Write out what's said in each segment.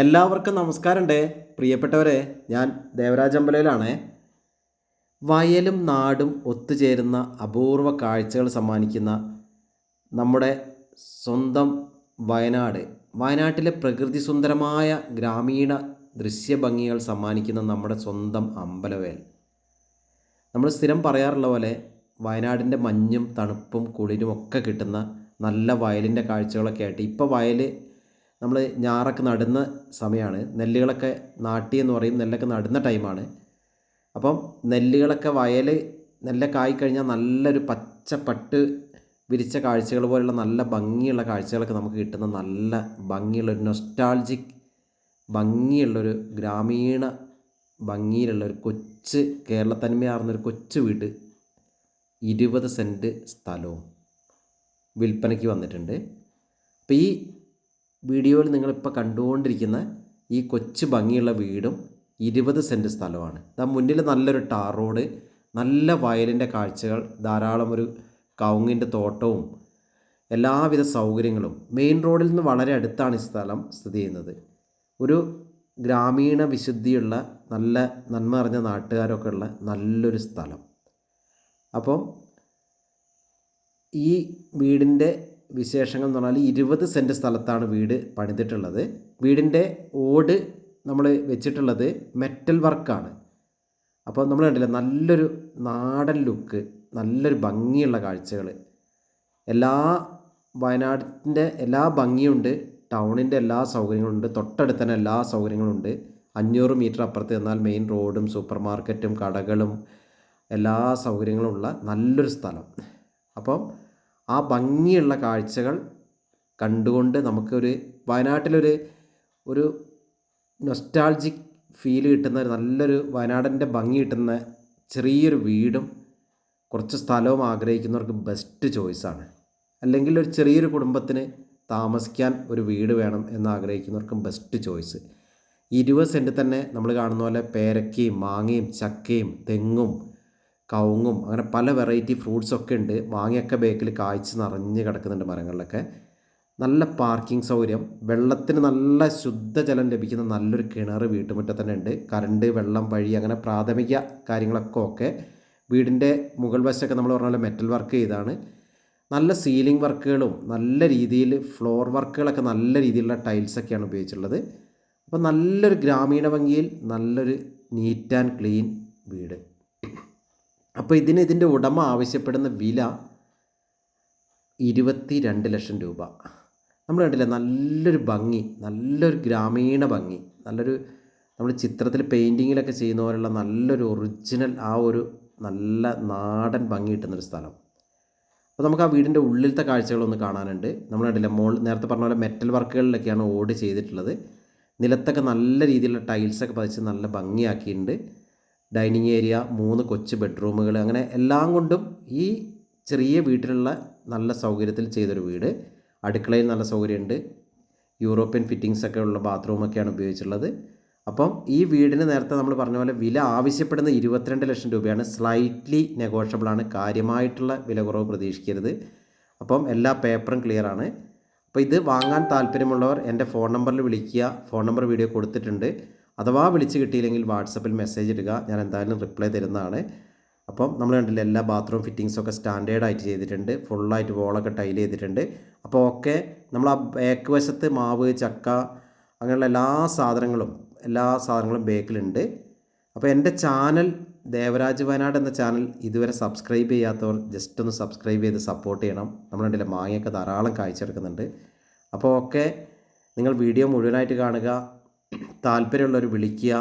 എല്ലാവർക്കും നമസ്കാരമുണ്ട്. പ്രിയപ്പെട്ടവരെ ഞാൻ ദേവരാജമ്പലയിലാണ് വയലും നാടും ഒത്തുചേരുന്ന അപൂർവ കാഴ്ചകൾ സമ്മാനിക്കുന്ന നമ്മുടെ സ്വന്തം വയനാട് വയനാട്ടിലെ പ്രകൃതി സുന്ദരമായ ഗ്രാമീണ ദൃശ്യഭംഗികൾ സമ്മാനിക്കുന്ന നമ്മുടെ സ്വന്തം അമ്പലവേൽ നമ്മൾ സ്ഥിരം പറയാറുള്ള പോലെ വയനാടിന്റെ മഞ്ഞും തണുപ്പും കുളിരും ഒക്കെ കിട്ടുന്ന നല്ല വയലിന്റെ കാഴ്ചകളൊക്കെ ആയിട്ട്. ഇപ്പോൾ വയൽ നമ്മൾ ഞാറൊക്കെ നടുന്ന സമയമാണ് നെല്ലുകളൊക്കെ നാട്ടി എന്ന് പറയും. നെല്ലൊക്കെ നടുന്ന ടൈമാണ്. അപ്പം നെല്ലുകളൊക്കെ വയൽ നെല്ലൊക്കെ ആയിക്കഴിഞ്ഞാൽ നല്ലൊരു പച്ച പട്ട് വിരിച്ച കാഴ്ചകൾ പോലുള്ള നല്ല ഭംഗിയുള്ള കാഴ്ചകളൊക്കെ നമുക്ക് കിട്ടുന്ന നല്ല ഭംഗിയുള്ളൊരു നൊസ്റ്റാൾജിക് ഭംഗിയുള്ളൊരു ഗ്രാമീണ ഭംഗിയിലുള്ള ഒരു കൊച്ച് കേരളത്തനിമയാർന്നൊരു കൊച്ചു വീട് ഇരുപത് സെന്റ് സ്ഥലവും വിൽപ്പനയ്ക്ക് വന്നിട്ടുണ്ട്. അപ്പോൾ ഈ വീഡിയോയിൽ നിങ്ങളിപ്പോൾ കണ്ടുകൊണ്ടിരിക്കുന്ന ഈ കൊച്ചു ഭംഗിയുള്ള വീടും ഇരുപത് സെന്റ് സ്ഥലമാണ് ഇതാ മുന്നിൽ നല്ലൊരു ടാർ റോഡ് നല്ല വയലിന്റെ കാഴ്ചകൾ ധാരാളം ഒരു കവുങ്ങിന്റെ തോട്ടവും എല്ലാവിധ സൗകര്യങ്ങളും. മെയിൻ റോഡിൽ നിന്ന് വളരെ അടുത്താണ് ഈ സ്ഥലം സ്ഥിതി ചെയ്യുന്നത്. ഒരു ഗ്രാമീണ വിശുദ്ധിയുള്ള നല്ല നന്മ അറിഞ്ഞ നാട്ടുകാരൊക്കെ ഉള്ള നല്ലൊരു സ്ഥലം. അപ്പം ഈ വീടിന്റെ വിശേഷങ്ങൾ എന്ന് പറഞ്ഞാൽ ഇരുപത് സെന്റ് സ്ഥലത്താണ് വീട് പണിതിട്ടുള്ളത്. വീടിന്റെ ഓട് നമ്മൾ വെച്ചിട്ടുള്ളത് മെറ്റൽ വർക്കാണ്. അപ്പോൾ നമ്മൾ കണ്ടില്ല നല്ലൊരു നാടൻ ലുക്ക് നല്ലൊരു ഭംഗിയുള്ള കാഴ്ചകൾ എല്ലാ വയനാടിന്റെ എല്ലാ ഭംഗിയുണ്ട് ടൗണിന്റെ എല്ലാ സൗകര്യങ്ങളുണ്ട് തൊട്ടടുത്ത് തന്നെ എല്ലാ സൗകര്യങ്ങളുണ്ട്. അഞ്ഞൂറ് മീറ്റർ അപ്പുറത്ത് ചെന്നാൽ മെയിൻ റോഡും സൂപ്പർ മാർക്കറ്റും കടകളും എല്ലാ സൗകര്യങ്ങളും ഉള്ള നല്ലൊരു സ്ഥലം. അപ്പം ആ ഭംഗിയുള്ള കാഴ്ചകൾ കണ്ടുകൊണ്ട് നമുക്കൊരു വയനാട്ടിലൊരു ഒരു നൊസ്റ്റാൾജിക് ഫീൽ കിട്ടുന്ന ഒരു നല്ലൊരു വയനാടിന്റെ ഭംഗി കിട്ടുന്ന ചെറിയൊരു വീടും കുറച്ച് സ്ഥലവും ആഗ്രഹിക്കുന്നവർക്ക് ബെസ്റ്റ് ചോയ്സാണ് അല്ലെങ്കിൽ ഒരു ചെറിയൊരു കുടുംബത്തിന് താമസിക്കാൻ ഒരു വീട് വേണം എന്ന് ആഗ്രഹിക്കുന്നവർക്കും ബെസ്റ്റ് ചോയ്സ് ഇരുപത് സെന്റ് തന്നെ നമ്മൾ കാണുന്ന പോലെ പേരക്കയും മാങ്ങയും ചക്കയും തെങ്ങും കവുങ്ങും അങ്ങനെ പല വെറൈറ്റി ഫ്രൂട്ട്സൊക്കെ ഉണ്ട്. മാങ്ങയൊക്കെ ബേക്കിൽ കായ്ച്ച് നിറഞ്ഞ് കിടക്കുന്നുണ്ട് മരങ്ങളിലൊക്കെ. നല്ല പാർക്കിംഗ് സൗകര്യം. വെള്ളത്തിന് നല്ല ശുദ്ധജലം ലഭിക്കുന്ന നല്ലൊരു കിണർ വീട്ടുമുറ്റത്ത് തന്നെ ഉണ്ട്. കറണ്ട് വെള്ളം വഴി അങ്ങനെ പ്രാഥമിക കാര്യങ്ങളൊക്കെ ഒക്കെ വീടിന്റെ മുകൾ വശമൊക്കെ നമ്മൾ പറഞ്ഞ പോലെ മെറ്റൽ വർക്ക് ചെയ്താണ്. നല്ല സീലിംഗ് വർക്കുകളും നല്ല രീതിയിൽ ഫ്ലോർ വർക്കുകളൊക്കെ നല്ല രീതിയിലുള്ള ടൈൽസൊക്കെയാണ് ഉപയോഗിച്ചിട്ടുള്ളത്. അപ്പോൾ നല്ലൊരു ഗ്രാമീണ ഭംഗിയിൽ നല്ലൊരു നീറ്റ് ആൻഡ് ക്ലീൻ വീട്. അപ്പോൾ ഇതിന് ഇതിന്റെ ഉടമ ആവശ്യപ്പെടുന്ന വില ഇരുപത്തി രണ്ട് ലക്ഷം രൂപ. നമ്മൾ കണ്ടില്ലേ? നല്ലൊരു ഭംഗി നല്ലൊരു ഗ്രാമീണ ഭംഗി നല്ലൊരു നമ്മൾ ചിത്രത്തിൽ പെയിന്റിങ്ങിലൊക്കെ ചെയ്യുന്ന പോലുള്ള നല്ലൊരു ഒറിജിനൽ ആ ഒരു നല്ല നാടൻ ഭംഗി കിട്ടുന്നൊരു സ്ഥലം. അപ്പോൾ നമുക്ക് ആ വീടിന്റെ ഉള്ളിലത്തെ കാഴ്ചകളൊന്ന് കാണാനുണ്ട്. നമ്മൾ കണ്ടില്ല? മോൾ നേരത്തെ പറഞ്ഞ പോലെ മെറ്റൽ വർക്കുകളിലൊക്കെയാണ് ഓട് ചെയ്തിട്ടുള്ളത്. നിലത്തൊക്കെ നല്ല രീതിയിലുള്ള ടൈൽസൊക്കെ പതിച്ച് നല്ല ഭംഗിയാക്കിയിട്ടുണ്ട്. ഡൈനിങ് ഏരിയ മൂന്ന് കൊച്ചു ബെഡ്റൂമുകൾ അങ്ങനെ എല്ലാം കൊണ്ടും ഈ ചെറിയ വീട്ടിലുള്ള നല്ല സൗകര്യത്തിൽ ചെയ്തൊരു വീട്. അടുക്കളയിൽ നല്ല സൗകര്യമുണ്ട്. യൂറോപ്യൻ ഫിറ്റിങ്സ് ഒക്കെ ഉള്ള ബാത്റൂമൊക്കെയാണ് ഉപയോഗിച്ചിട്ടുള്ളത്. അപ്പം ഈ വീടിന് നേരത്തെ നമ്മൾ പറഞ്ഞ പോലെ വില ആവശ്യപ്പെടുന്ന ഇരുപത്തിരണ്ട് ലക്ഷം രൂപയാണ്. സ്ലൈറ്റ്ലി നെഗോഷ്യബിളാണ് കാര്യമായിട്ടുള്ള വില കുറവ് പ്രതീക്ഷിക്കരുത്. അപ്പം എല്ലാ പേപ്പറും ക്ലിയറാണ് അപ്പോൾ ഇത് വാങ്ങാൻ താല്പര്യമുള്ളവർ എന്റെ ഫോൺ നമ്പറിൽ വിളിക്കുക. ഫോൺ നമ്പർ വീഡിയോ കൊടുത്തിട്ടുണ്ട്. അഥവാ വിളിച്ച് കിട്ടിയില്ലെങ്കിൽ വാട്സപ്പിൽ മെസ്സേജ് ഇടുക. ഞാൻ എന്തായാലും റിപ്ലൈ തരുന്നതാണ്. അപ്പം നമ്മൾ കണ്ടില്ല എല്ലാ ബാത്റൂം ഫിറ്റിങ്സൊക്കെ സ്റ്റാൻഡേർഡായിട്ട് ചെയ്തിട്ടുണ്ട്. ഫുള്ളായിട്ട് വോളൊക്കെ ടൈൽ ചെയ്തിട്ടുണ്ട്. അപ്പോൾ ഒക്കെ നമ്മൾ ആ ബേക്ക് വശത്ത് മാവ് ചക്ക അങ്ങനെയുള്ള എല്ലാ സാധനങ്ങളും എല്ലാ സാധനങ്ങളും ബേക്കിലുണ്ട് അപ്പോൾ എന്റെ ചാനൽ ദേവരാജ് വയനാട് എന്ന ചാനൽ ഇതുവരെ സബ്സ്ക്രൈബ് ചെയ്യാത്തവർ ജസ്റ്റ് ഒന്ന് സബ്സ്ക്രൈബ് ചെയ്ത് സപ്പോർട്ട് ചെയ്യണം. നമ്മൾ കണ്ടില്ല മാങ്ങയൊക്കെ ധാരാളം കാഴ്ചയെടുക്കുന്നുണ്ട് അപ്പോൾ ഒക്കെ നിങ്ങൾ വീഡിയോ മുഴുവനായിട്ട് കാണുക. താല്പര്യമുള്ളവർ വിളിക്കുക.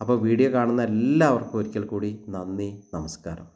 അപ്പോൾ വീഡിയോ കാണുന്ന എല്ലാവർക്കും ഒരിക്കൽ കൂടി നന്ദി നമസ്കാരം.